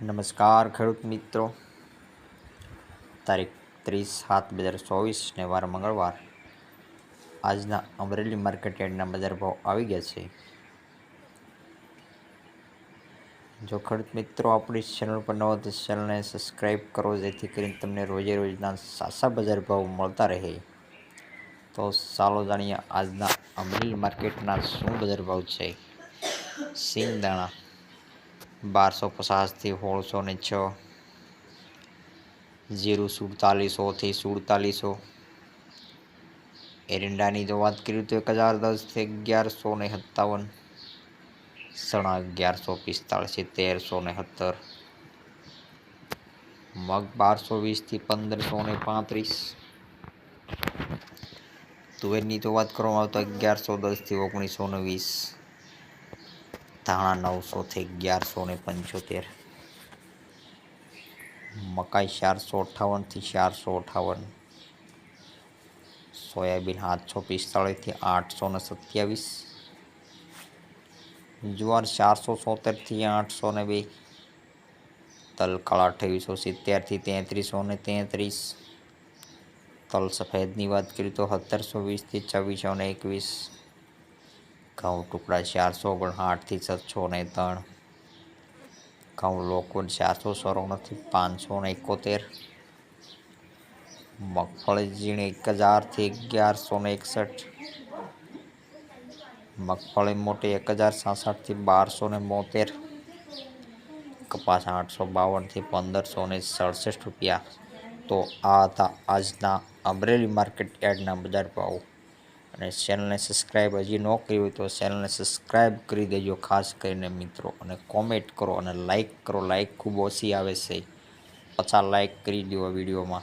નમસ્કાર ખેડૂત મિત્રો. તારીખ ત્રીસ સાત બે હજાર ચોવીસને વાર મંગળવાર. આજના અમરેલી માર્કેટ યાર્ડના બજાર ભાવ આવી ગયા છે. જો ખેડૂત મિત્રો આપણી ચેનલ પર નવો તો ચેનલને સબસ્ક્રાઈબ કરો, જેથી કરીને તમને રોજે રોજના સાસા બજાર ભાવ મળતા રહે. તો ચાલો જાણીએ આજના અમરેલી માર્કેટના શું બજાર ભાવ છે. સિંગ દાણા બારસો પચાસથી સોળસો ને છ જીરું સુડતાલીસોથી સુડતાલીસો. એરંડાની જો વાત કરીએ તો એક હજાર દસથી અગિયારસો ને સત્તાવન. સણા અગિયારસો પિસ્તાળીસથી તેરસો ને સત્તર. મગ બારસો વીસથી પંદરસો ને પાંત્રીસ. તુવેરની તો વાત કરવામાં આવે તો અગિયારસો દસથી ઓગણીસો ને વીસ. ધાણા નવસોથી અગિયારસો ને પંચોતેર. મકાઈ ચારસો અઠ્ઠાવનથી ચારસો અઠ્ઠાવન સોયાબીન સાતસો પિસ્તાળીસથી આઠસો ને સત્યાવીસ. જુવાર ચારસો સોતેરથી આઠસો ને બે. તલ કાળા અઠ્યાવીસો સિત્તેરથી તેત્રીસો ને તેત્રીસ. તલ સફેદની વાત કરીએ તો સત્તરસો વીસથી છવ્વીસો ને એકવીસ. ઘઉં ટુકડા ચારસો ઓગણસાઠથી છસો ને ત્રણ. ઘઉં લોકો ચારસો ચોરાણુંથી પાંચસો ને એકોતેર. મગફળી ઝીણ એક હજારથી અગિયારસો ને એકસઠ. મગફળી મોટી એક હજાર સાસઠથી બારસો ને બોતેર. કપાસ આઠસો બાવનથી પંદરસો ને સડસઠ રૂપિયા. તો આ હતા આજના અમરેલી માર્કેટ યાર્ડના બજાર ભાવ. અને ચેનલને સબસ્ક્રાઈબ હજી ન કરી હોય તો ચેનલને સબસ્ક્રાઈબ કરી દેજો ખાસ કરીને મિત્રો. અને કોમેન્ટ કરો અને લાઇક કરો. લાઇક ખૂબ ઓછી આવે છે. પછા લાઇક કરી દો વિડીયોમાં.